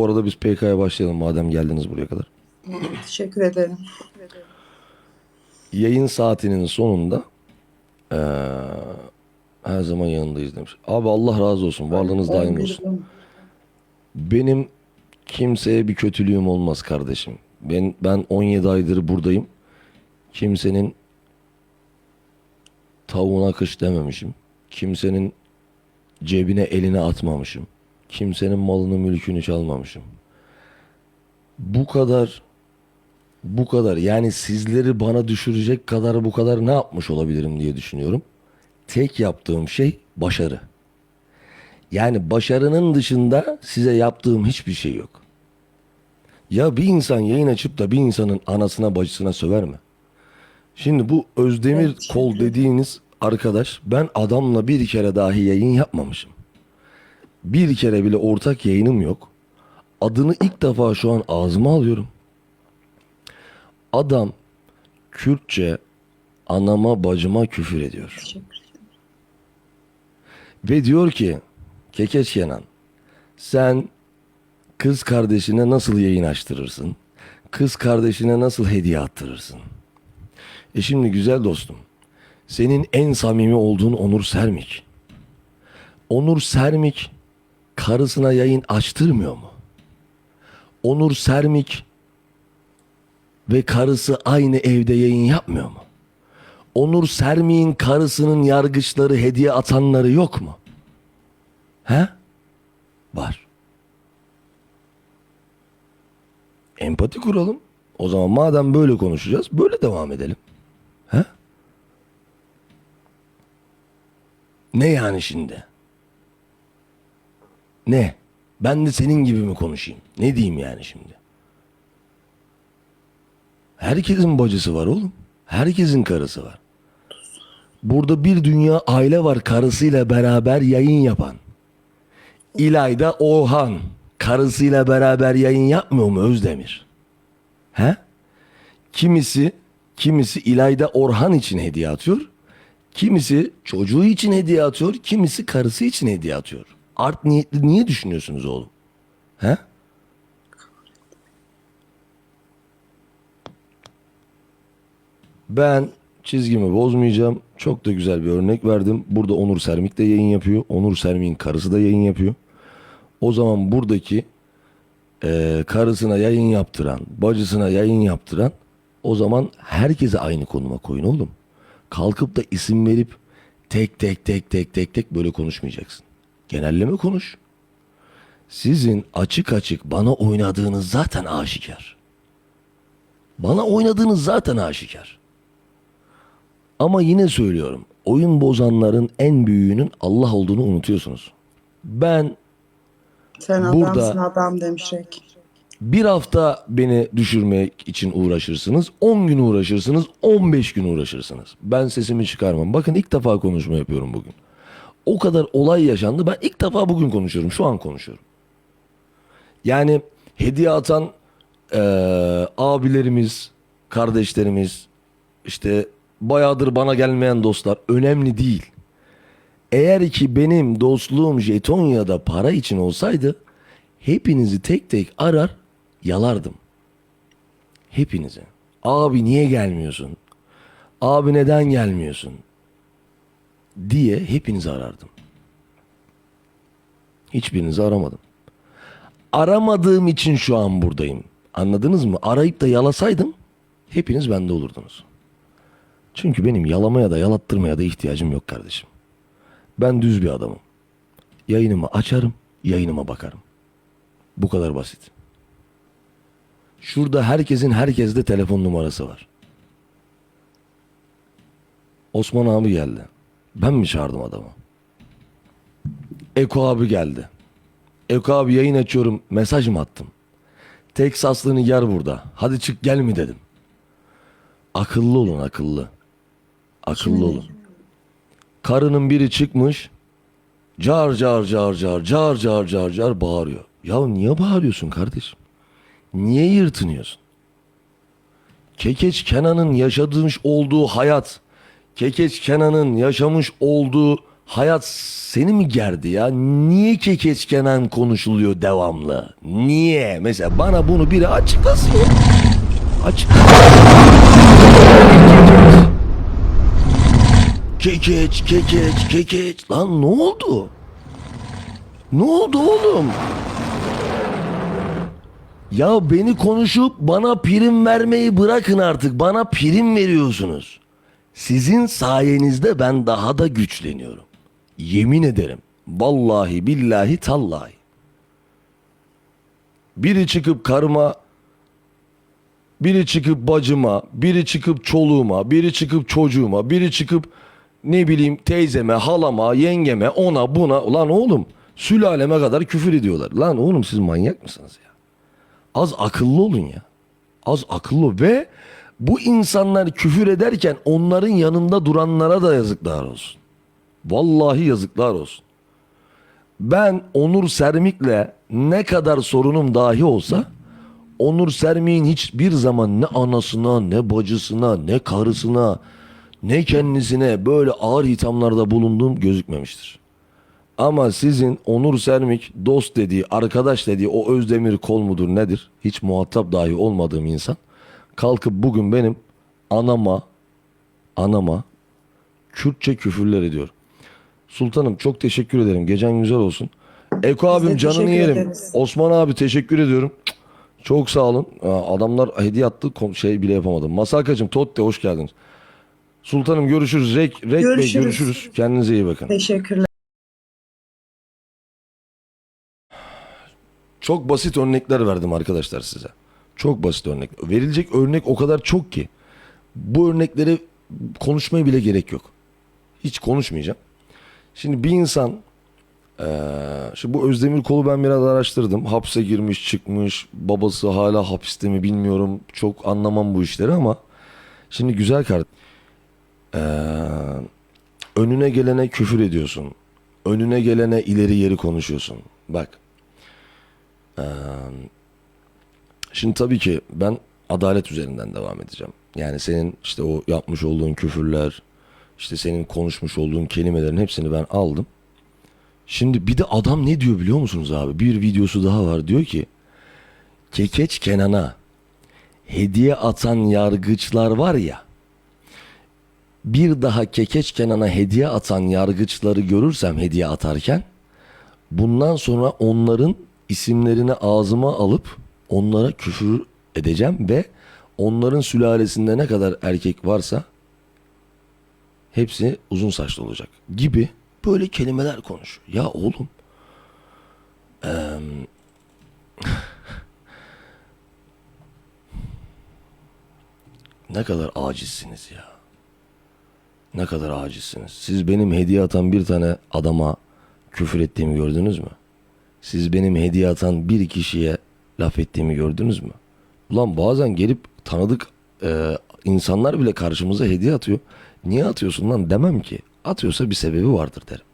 Bu arada biz PK'ya başlayalım madem geldiniz buraya kadar. Teşekkür ederim. Yayın saatinin sonunda eee, her zaman yanındayız demiş. Abi Allah razı olsun. Varlığınız daim olsun. Benim kimseye bir kötülüğüm olmaz kardeşim. Ben ben 17 aydır buradayım. Kimsenin tavuğuna kış dememişim. Kimsenin cebine eline atmamışım. Kimsenin malını mülkünü çalmamışım. Bu kadar bu kadar yani sizleri bana düşürecek kadar bu kadar ne yapmış olabilirim diye düşünüyorum. Tek yaptığım şey başarı. Yani başarının dışında size yaptığım hiçbir şey yok. Ya bir insan yayın açıp da bir insanın anasına bacısına söver mi? Şimdi bu Özdemir Evet, Kol dediğiniz arkadaş ben adamla bir kere dahi yayın yapmamışım. Bir kere bile ortak yayınım yok. Adını ilk defa şu an ağzıma alıyorum. Adam Kürtçe anama bacıma küfür ediyor. Ve diyor ki Kekeç Kenan sen kız kardeşine nasıl yayın açtırırsın? Kız kardeşine nasıl hediye attırırsın? E şimdi güzel dostum senin en samimi olduğun Onur Sermik. Onur Sermik karısına yayın açtırmıyor mu? Onur Sermik ve karısı aynı evde yayın yapmıyor mu? Onur Sermik'in karısının yargıçları hediye atanları yok mu? He? Var. Empati kuralım. O zaman madem böyle konuşacağız, böyle devam edelim. He? Ne yani şimdi? Ne? Ben de senin gibi mi konuşayım? Ne diyeyim yani şimdi? Herkesin bacısı var oğlum. Herkesin karısı var. Burada bir dünya aile var karısıyla beraber yayın yapan. İlayda Orhan karısıyla beraber yayın yapmıyor mu Özdemir? He? Kimisi kimisi İlayda Orhan için hediye atıyor. Kimisi çocuğu için hediye atıyor. Kimisi karısı için hediye atıyor. Art niyetli niye düşünüyorsunuz oğlum? He? Ben çizgimi bozmayacağım. Çok da güzel bir örnek verdim. Burada Onur Sermik de yayın yapıyor. Onur Sermik'in karısı da yayın yapıyor. O zaman buradaki eee, karısına yayın yaptıran, bacısına yayın yaptıran o zaman herkese aynı konuma koyun oğlum. Kalkıp da isim verip tek tek tek tek tek tek böyle konuşmayacaksın. Genelleme konuş. Sizin açık açık bana oynadığınız zaten aşikar. Bana oynadığınız zaten aşikar. Ama yine söylüyorum. Oyun bozanların en büyüğünün Allah olduğunu unutuyorsunuz. Ben Sen Burada- adamsın adam demişek. bir hafta beni düşürmek için uğraşırsınız. 10 gün uğraşırsınız. 15 gün uğraşırsınız. Ben sesimi çıkarmam. Bakın ilk defa konuşma yapıyorum bugün. O kadar olay yaşandı. Ben ilk defa bugün konuşuyorum. Şu an konuşuyorum. Yani hediye atan eee, abilerimiz, kardeşlerimiz, işte bayağıdır bana gelmeyen dostlar önemli değil. Eğer ki benim dostluğum jeton ya da para için olsaydı hepinizi tek tek arar yalardım. Hepinizi. Abi niye gelmiyorsun? Abi neden gelmiyorsun? Diye hepinizi arardım. Hiçbirinizi aramadım. Aramadığım için şu an buradayım. Anladınız mı? Arayıp da yalasaydım hepiniz bende olurdunuz. Çünkü benim yalamaya da yalattırmaya da ihtiyacım yok kardeşim. Ben düz bir adamım. Yayınımı açarım, yayınıma bakarım. Bu kadar basit. Şurada herkesin herkeste telefon numarası var. Osman abi geldi. Ben mi çağırdım adamı? Eko abi geldi. Eko abi yayın açıyorum. Mesaj mı attım? Teksaslı Nigar burada. Hadi çık gel mi dedim. Akıllı olun akıllı. Akıllı olun. Karının biri çıkmış. Car car car car car car car car bağırıyor. Ya niye bağırıyorsun kardeşim? Niye yırtınıyorsun? Kekeç Kenan'ın yaşamış olduğu hayat, Kekeç Kenan'ın yaşamış olduğu Hayat seni mi gerdi ya? Niye kekeç Kenan konuşuluyor devamlı? Niye? Mesela bana bunu biri açıklasın. Açıklasın. Kekeç, kekeç, kekeç. Lan ne oldu? Ne oldu oğlum? Ya beni konuşup bana prim vermeyi bırakın artık. Bana prim veriyorsunuz. Sizin sayenizde ben daha da güçleniyorum. Yemin ederim. Vallahi billahi tallahi. Biri çıkıp karıma, biri çıkıp bacıma, biri çıkıp çoluğuma, biri çıkıp çocuğuma, biri çıkıp ne bileyim teyzeme, halama, yengeme, ona buna. Lan oğlum sülaleme kadar küfür ediyorlar. Lan oğlum siz manyak mısınız ya? Az akıllı olun ya. Az akıllı ve bu insanlar küfür ederken onların yanında duranlara da yazıklar olsun. Vallahi yazıklar olsun. Ben Onur Sermik'le ne kadar sorunum dahi olsa Onur Sermik'in hiçbir zaman ne anasına ne bacısına ne karısına ne kendisine böyle ağır hithamlarda bulunduğum gözükmemiştir. Ama sizin Onur Sermik dost dediği, arkadaş dediği o Özdemir kol mudur nedir? Hiç muhatap dahi olmadığım insan kalkıp bugün benim anama anama Kürtçe küfürler ediyor. Sultanım çok teşekkür ederim. Gecen güzel olsun. Eko de abim canını yerim. ederiz. Osman abi teşekkür ediyorum. Çok sağ olun. Adamlar hediye attı şey bile yapamadım. Masakacım Totte hoş geldiniz. Sultanım görüşürüz. Rek, Rek Bey Görüşürüz. görüşürüz. Kendinize iyi bakın. Teşekkürler. Çok basit örnekler verdim arkadaşlar size. Çok basit örnek. Verilecek örnek o kadar çok ki. Bu örnekleri konuşmaya bile gerek yok. Hiç konuşmayacağım. Şimdi bir insan eee şimdi bu Özdemir Kol'u ben biraz araştırdım. Hapse girmiş çıkmış. Babası hala hapiste mi bilmiyorum. Çok anlamam bu işleri ama şimdi güzel kart. Eee, önüne gelene küfür ediyorsun. Önüne gelene ileri geri konuşuyorsun. Bak Şimdi tabii ki ben adalet üzerinden devam edeceğim. Yani senin işte o yapmış olduğun küfürler, işte senin konuşmuş olduğun kelimelerin hepsini ben aldım. Şimdi bir de adam ne diyor biliyor musunuz abi? Bir videosu daha var diyor ki Kekeç Kenan'a hediye atan yargıçlar var ya bir daha Kekeç Kenan'a hediye atan yargıçları görürsem hediye atarken bundan sonra onların isimlerini ağzıma alıp onlara küfür edeceğim ve onların sülalesinde ne kadar erkek varsa hepsi uzun saçlı olacak gibi böyle kelimeler konuş. Ya oğlum em, ne kadar acizsiniz ya. Ne kadar acizsiniz. Siz benim hediye atan bir tane adama küfür ettiğimi gördünüz mü? Siz benim hediye atan bir kişiye laf ettiğimi gördünüz mü? Ulan bazen gelip tanıdık e, insanlar bile karşımıza hediye atıyor. Niye atıyorsun lan demem ki. Atıyorsa bir sebebi vardır derim.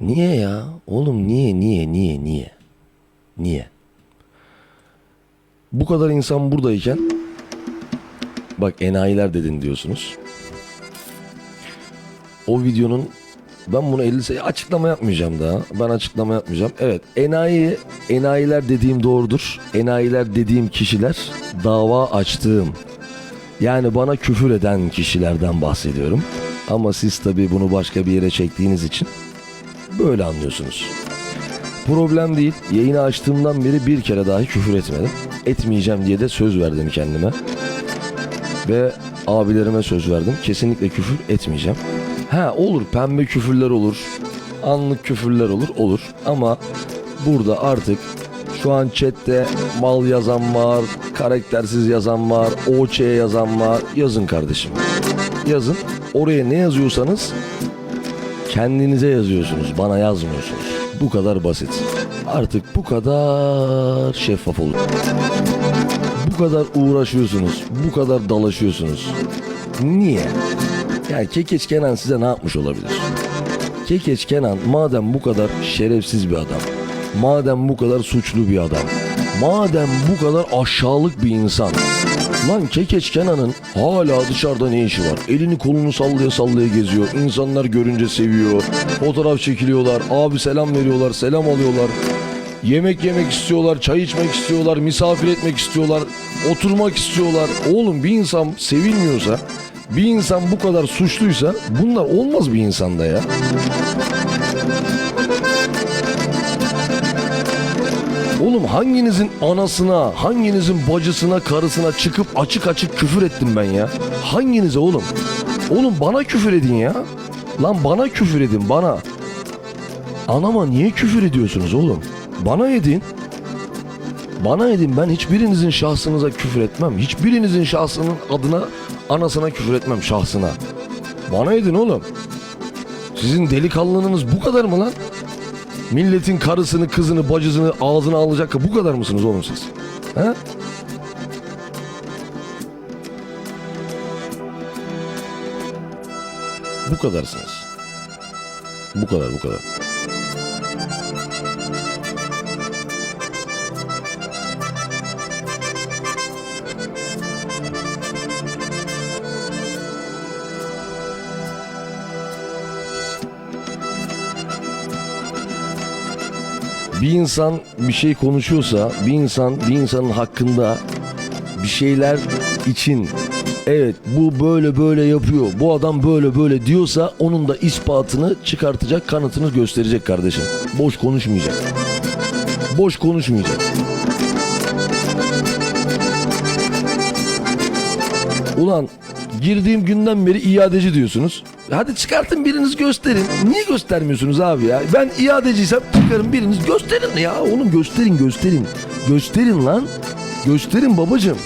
Niye ya? Oğlum niye niye niye niye? Niye? Bu kadar insan buradayken bak enayiler dedin diyorsunuz. O videonun ben bunu 50 sayı açıklama yapmayacağım daha. Ben açıklama yapmayacağım. Evet enayi, enayiler dediğim doğrudur. Enayiler dediğim kişiler dava açtığım yani bana küfür eden kişilerden bahsediyorum. Ama siz tabii bunu başka bir yere çektiğiniz için böyle anlıyorsunuz. Problem değil. Yayını açtığımdan beri bir kere dahi küfür etmedim. Etmeyeceğim diye de söz verdim kendime. Ve abilerime söz verdim. Kesinlikle küfür etmeyeceğim. Ha olur pembe küfürler olur. Anlık küfürler olur olur. Ama burada artık şu an chatte mal yazan var, karaktersiz yazan var, OÇ yazan var. Yazın kardeşim. Yazın. Oraya ne yazıyorsanız kendinize yazıyorsunuz. Bana yazmıyorsunuz. Bu kadar basit. Artık bu kadar şeffaf olun. Bu kadar uğraşıyorsunuz. Bu kadar dalaşıyorsunuz. Niye? Yani Kekeç Kenan size ne yapmış olabilir? Kekeç Kenan madem bu kadar şerefsiz bir adam, madem bu kadar suçlu bir adam, madem bu kadar aşağılık bir insan, Lan Kekeç Kenan'ın hala dışarıda ne işi var? Elini kolunu sallaya sallaya geziyor. İnsanlar görünce seviyor. Fotoğraf çekiliyorlar. Abi selam veriyorlar. Selam alıyorlar. Yemek yemek istiyorlar. Çay içmek istiyorlar. Misafir etmek istiyorlar. Oturmak istiyorlar. Oğlum bir insan sevilmiyorsa bir insan bu kadar suçluysa bunlar olmaz bir insanda ya. Oğlum hanginizin anasına, hanginizin bacısına, karısına çıkıp açık açık küfür ettim ben ya? Hanginize oğlum? Oğlum bana küfür edin ya. Lan bana küfür edin bana. Anama niye küfür ediyorsunuz oğlum? Bana edin. Bana edin ben hiçbirinizin şahsınıza küfür etmem. Hiçbirinizin şahsının adına anasına küfür etmem şahsına. Bana edin oğlum. Sizin delikanlılığınız bu kadar mı lan? Milletin karısını, kızını, bacısını ağzına alacak bu kadar mısınız oğlum siz? He? Bu kadarsınız. Bu kadar, bu kadar. Bir insan bir şey konuşuyorsa, bir insan bir insanın hakkında bir şeyler için evet bu böyle böyle yapıyor, bu adam böyle böyle diyorsa onun da ispatını çıkartacak, kanıtını gösterecek kardeşim. Boş konuşmayacak. Boş konuşmayacak. Ulan girdiğim günden beri iadeci diyorsunuz. Hadi çıkartın biriniz gösterin. Niye göstermiyorsunuz abi ya? Ben iadeciysem çıkarın biriniz gösterin ya. Oğlum gösterin gösterin. Gösterin lan. Gösterin babacım.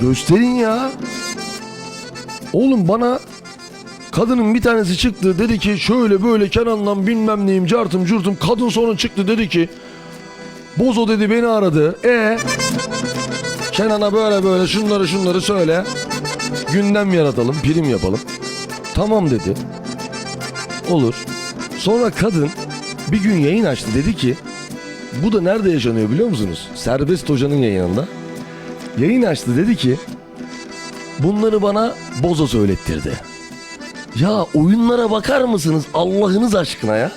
Gösterin ya. Oğlum bana kadının bir tanesi çıktı dedi ki şöyle böyle Kenan'dan bilmem neyim cartım curtum. Kadın sonra çıktı dedi ki Bozo dedi beni aradı. E Kenan'a böyle böyle şunları şunları söyle. Gündem yaratalım, prim yapalım. Tamam dedi. Olur. Sonra kadın bir gün yayın açtı dedi ki bu da nerede yaşanıyor biliyor musunuz? Serbest Hoca'nın yayınında. Yayın açtı dedi ki bunları bana Bozo söylettirdi. Ya oyunlara bakar mısınız Allah'ınız aşkına ya?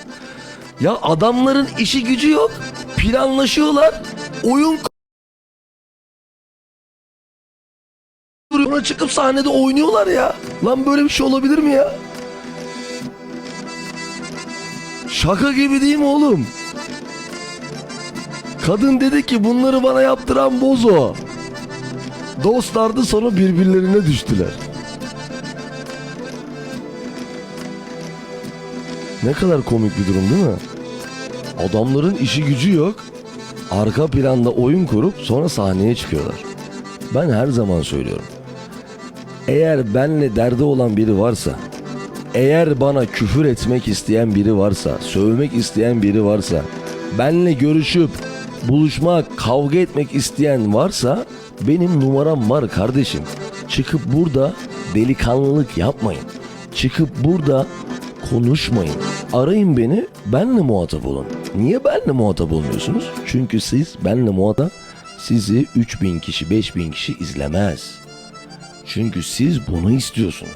Ya adamların işi gücü yok. Planlaşıyorlar. Oyun Çıkıp sahnede oynuyorlar ya. Lan böyle bir şey olabilir mi ya? Şaka gibi değil mi oğlum? Kadın dedi ki bunları bana yaptıran Bozo. Dostlardı sonra birbirlerine düştüler. Ne kadar komik bir durum değil mi? Adamların işi gücü yok. Arka planda oyun kurup sonra sahneye çıkıyorlar. Ben her zaman söylüyorum. Eğer benle derdi olan biri varsa, eğer bana küfür etmek isteyen biri varsa, sövmek isteyen biri varsa, benle görüşüp buluşmak, kavga etmek isteyen varsa benim numaram var kardeşim. Çıkıp burada delikanlılık yapmayın. Çıkıp burada konuşmayın. Arayın beni, benle muhatap olun. Niye benle muhatap olmuyorsunuz? Çünkü siz benle muhatap sizi 3000 kişi, 5000 kişi izlemez. Çünkü siz bunu istiyorsunuz.